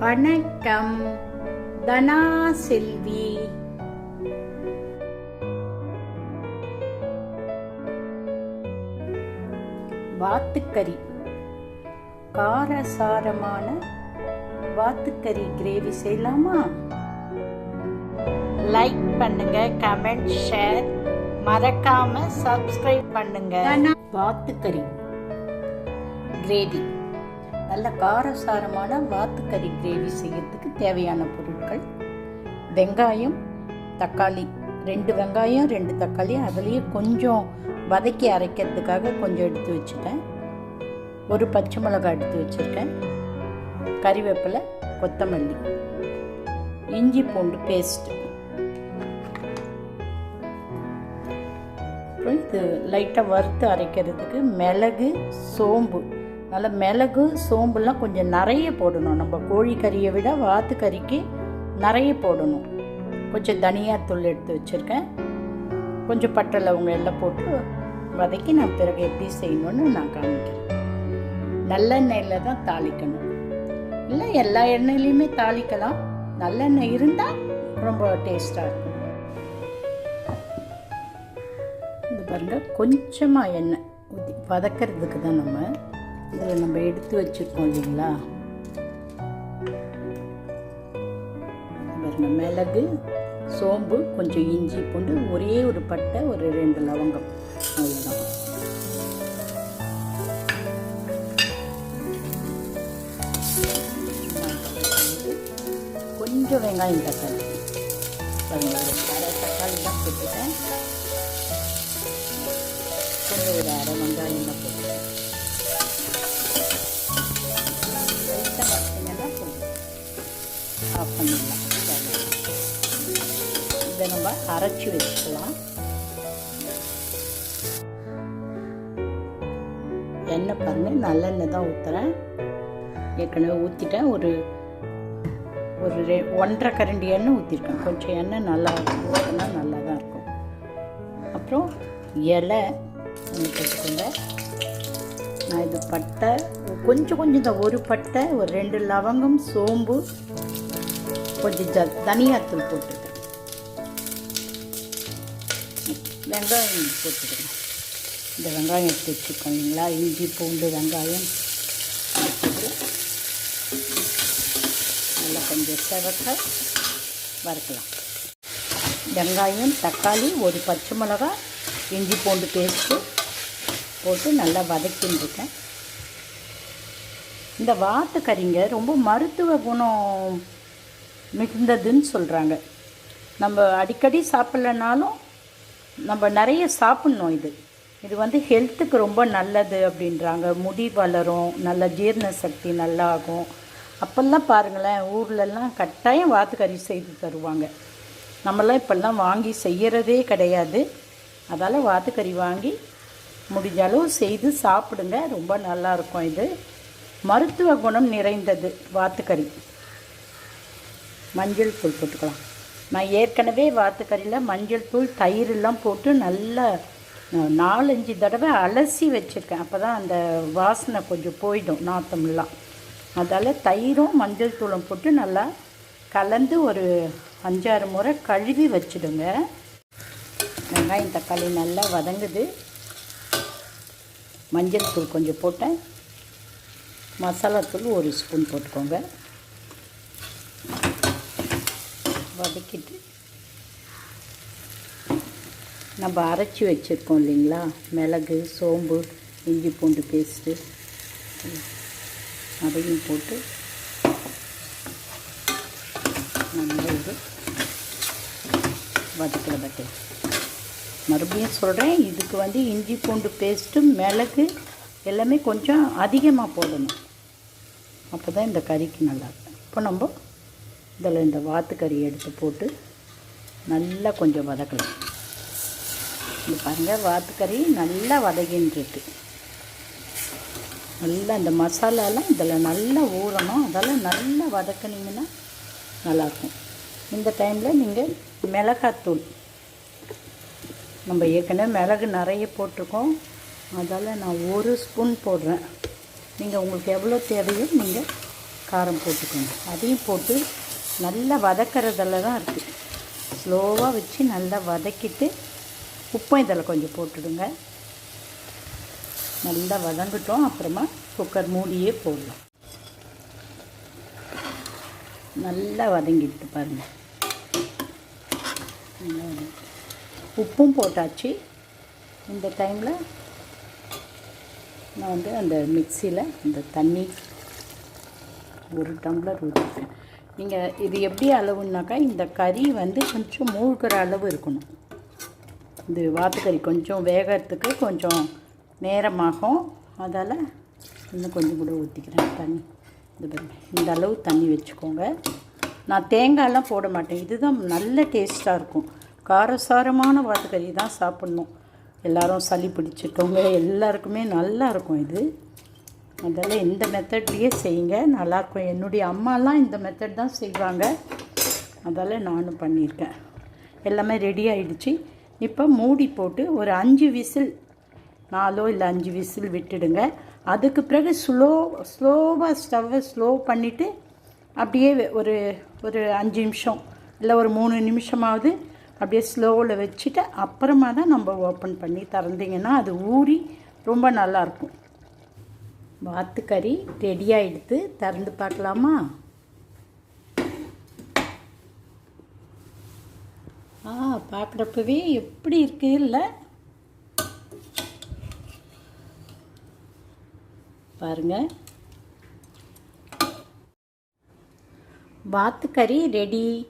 வணக்கம். தனா செல்வி. வாத்துக்கறி. காரசாரமான வாத்துக்கறி கிரேவி செய்யலாமா? லைக் பண்ணுங்க கமெண்ட் ஷேர் மறக்காம சப்ஸ்கிரைப் பண்ணுங்க. வாத்துக்கறி கிரேவி. நல்ல காரசாரமான வாத்துக்கறி கிரேவி செய்யறதுக்கு தேவையான பொருட்கள். வெங்காயம் தக்காளி ரெண்டு வெங்காயம் ரெண்டு தக்காளி அதுலேயே கொஞ்சம் வதக்கி அரைக்கிறதுக்காக கொஞ்சம் எடுத்து வச்சுட்டேன். ஒரு பச்சை மிளகாய் எடுத்து வச்சுருக்கேன். கறிவேப்பிலை கொத்தமல்லி இஞ்சி பூண்டு பேஸ்ட்டு அப்புறம் இது லைட்டாக வறுத்து அரைக்கிறதுக்கு மிளகு சோம்பு நல்ல மிளகு சோம்புலாம் கொஞ்சம் நிறைய போடணும். நம்ம கோழிக்கறியை விட வாத்துக்கறிக்கு நிறைய போடணும். கொஞ்சம் தனியாத்தூள் எடுத்து வச்சுருக்கேன். கொஞ்சம் பட்டை லவங்க எல்லாம் போட்டு வதக்கி நான் பிறகு எப்படி செய்யணும்னு நான் காமிக்கிறேன். நல்லெண்ணெயில் தான் தாளிக்கணும். இல்லை எல்லா எண்ணெயிலையுமே தாளிக்கலாம். நல்லெண்ணெய் இருந்தால் ரொம்ப டேஸ்ட்டாக இருக்கும். இது பாருங்கள் கொஞ்சமாக எண்ணெய் ஊற்றி வதக்கிறதுக்கு தான் நம்ம இதில் நம்ம எடுத்து வச்சுருக்கோம் இல்லைங்களா? பாருங்க மிளகு சோம்பு கொஞ்சம் இஞ்சி பூண்டு ஒரே ஒரு பட்டை ஒரு ரெண்டு லவங்கம். அவ்வளோதான் கொஞ்சம் வெங்காயம் தக்காளி. ஒரு அரை தக்காளி தான் போட்டுட்டேன் கொஞ்சம் ஒரு அரை வெங்காயம் தான் பண்ணிடலாம் இதை நம்ம அரைச்சி வச்சுக்கலாம். எண்ணெய் பாருங்கள் நல்லெண்ணெய் தான் ஊற்றுறேன் ஏற்கனவே ஊற்றிட்டேன் ஒரு ஒரு ரெ ஒன்றரை கரண்டி எண்ணெய் ஊற்றிருக்கேன் கொஞ்சம் எண்ணெய் நல்லா ஊற்றினா நல்லா தான் இருக்கும். அப்புறம் இலை ஒன்று போட்டுக்கோங்க. நான் இது பட்டை கொஞ்சம் கொஞ்சம் தான் ஒரு பட்டை ஒரு ரெண்டு லவங்கம் சோம்பு கொஞ்சம் ஜ தனியாத்தூள் போட்டுருக்கேன் வெங்காயம் போட்டுக்கிறேன் இந்த வெங்காயம் எடுத்து வச்சுருக்கோம் இல்லைங்களா? இஞ்சி பூண்டு வெங்காயம். நல்லா கொஞ்சம் செவக்க வறுக்கலாம். வெங்காயம் தக்காளி ஒரு பச்சை மிளகா இஞ்சி பூண்டு பேஸ்ட்டு போட்டு நல்லா வதக்கின்னு இருக்கேன் இந்த வாத்துக்கறிங்க ரொம்ப மருத்துவ குணம் மிகுந்ததுன்னு சொல்கிறாங்க நம்ம அடிக்கடி சாப்பிட்லனாலும் நம்ம நிறைய சாப்பிட்ணும் இது. இது வந்து ஹெல்த்துக்கு ரொம்ப நல்லது அப்படின்றாங்க. முடி வளரும் நல்ல ஜீரண சக்தி நல்லா ஆகும் அப்போல்லாம் பாருங்களேன் ஊர்லெல்லாம் கட்டாயம் வாத்துக்கறி செய்து தருவாங்க. நம்மளாம் இப்போல்லாம் வாங்கி செய்கிறதே கிடையாது. அதால் வாத்துக்கறி வாங்கி முடிஞ்ச அளவு செய்து சாப்பிடுங்க. ரொம்ப நல்லாயிருக்கும் இது. மருத்துவ குணம் நிறைந்தது வாத்துக்கறி. மஞ்சள் தூள் போட்டுக்கலாம். நான் ஏற்கனவே வாத்துக்கறியில் மஞ்சள் தூள் தயிரெல்லாம் போட்டு நல்லா நாலஞ்சு தடவை அலசி வச்சுருக்கேன். அப்போ தான் அந்த வாசனை கொஞ்சம் போயிடும் நாத்தமெல்லாம் அதால் தயிரும் மஞ்சள் தூளும் போட்டு நல்லா கலந்து ஒரு அஞ்சாறு முறை கழுவி வச்சுடுங்க. வெங்காயம் தக்காளி நல்லா வதங்குது. மஞ்சள் தூள் கொஞ்சம் போட்டேன். மசாலாத்தூள் ஒரு ஸ்பூன் போட்டுக்கோங்க. வதக்கிட்டு நம்ம அரைச்சி வச்சுருக்கோம் இல்லைங்களா? மிளகு சோம்பு இஞ்சி பூண்டு பேஸ்ட்டு அதையும் போட்டு நல்லா இது வதக்கிற வைக்கலாம் மறுபடியும் சொல்கிறேன் இதுக்கு வந்து இஞ்சி பூண்டு பேஸ்ட்டு மிளகு எல்லாமே கொஞ்சம் அதிகமாக போடணும். அப்போ தான் இந்த கறிக்கு நல்லாயிருக்கும் இப்போ நம்ம இதில் இந்த வாத்துக்கறி எடுத்து போட்டு நல்லா கொஞ்சம் வதக்கலாம் இது பாருங்கள் வாத்துக்கறி நல்லா வதகின்றிருக்கு. நல்லா இந்த மசாலாலாம் இதில் நல்லா ஊறணும். அதெல்லாம் நல்லா வதக்கினீங்கன்னா நல்லாயிருக்கும். இந்த டைமில் நீங்கள் மிளகாத்தூள். நம்ம ஏற்கனவே மிளகு நிறைய போட்டிருக்கோம். அதால் நான் ஒரு ஸ்பூன் போடுறேன். நீங்கள் உங்களுக்கு எவ்வளோ தேவையோ நீங்கள் காரம் போட்டுக்கோங்க. அதையும் போட்டு நல்லா வதக்கிறதில் தான் இருக்குது ஸ்லோவாக வச்சு நல்லா வதக்கிட்டு உப்பும் இதில் கொஞ்சம் போட்டுடுங்க. நல்லா வதங்கிட்டோம். அப்புறமா குக்கர் மூடியே போடலாம். நல்லா வதங்கிட்டு பாருங்கள் உப்பும் போட்டாச்சு. இந்த டைமில் நான் வந்து அந்த மிக்சியில் இந்த தண்ணி ஒரு டம்ளர் ஊற்றிருக்கேன் நீங்கள் இது எப்படி அளவுனாக்கா இந்த கறி வந்து கொஞ்சம் மூழ்கிற அளவு இருக்கணும். இது வாத்துக்கறி கொஞ்சம் வேகிறதுக்கு கொஞ்சம் நேரமாகும். அதால் இன்னும் கொஞ்சம் கூட ஊற்றிக்கிறேன் தண்ணி. இது இந்த அளவு தண்ணி வச்சுக்கோங்க. நான் தேங்காயெல்லாம் போட மாட்டேன். இதுதான் நல்ல டேஸ்ட்டாக இருக்கும். காரசாரமான வாத்துக்கறி தான் சாப்பிட்ணும். எல்லோரும் சளி பிடிச்சிட்டவங்க எல்லாருக்குமே நல்லா இருக்கும் இது. அதனால் இந்த மெத்தட்லேயே செய்யுங்க. நல்லாயிருக்கும் என்னுடைய அம்மாலாம் இந்த மெத்தட் தான் செய்வாங்க. அதால் நானும் பண்ணியிருக்கேன். எல்லாமே ரெடி ஆயிடுச்சு. இப்போ மூடி போட்டு ஒரு அஞ்சு விசில் நாலோ இல்லை அஞ்சு விசில் விட்டுடுங்க. அதுக்கு பிறகு ஸ்லோ ஸ்லோவாக ஸ்டவ்வை ஸ்லோ பண்ணிவிட்டு அப்படியே ஒரு ஒரு அஞ்சு நிமிஷம் இல்லை ஒரு மூணு நிமிஷமாவது அப்படியே ஸ்லோவில் வச்சுட்டு அப்புறமா தான் நம்ம ஓப்பன் பண்ணி திறந்தீங்கன்னா அது ஊறி ரொம்ப நல்லாயிருக்கும் வாத்து கறி ரெடி ஆகிடுத்து திறந்து பார்க்கலாமா? ஆ பார்க்குறப்பவே எப்படி இருக்கு? இல்லை. பாருங்க. வாத்துக்கறி ரெடி.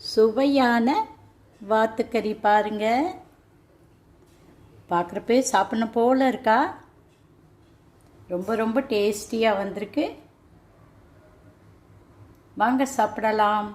சுவையான வாத்துக்கறி பாருங்க. பார்க்குறப்பே சாப்பிடணும் போல இருக்கா? ரொம்ப ரொம்ப டேஸ்டியாக வந்திருக்கு. வாங்க சாப்பிடலாம்.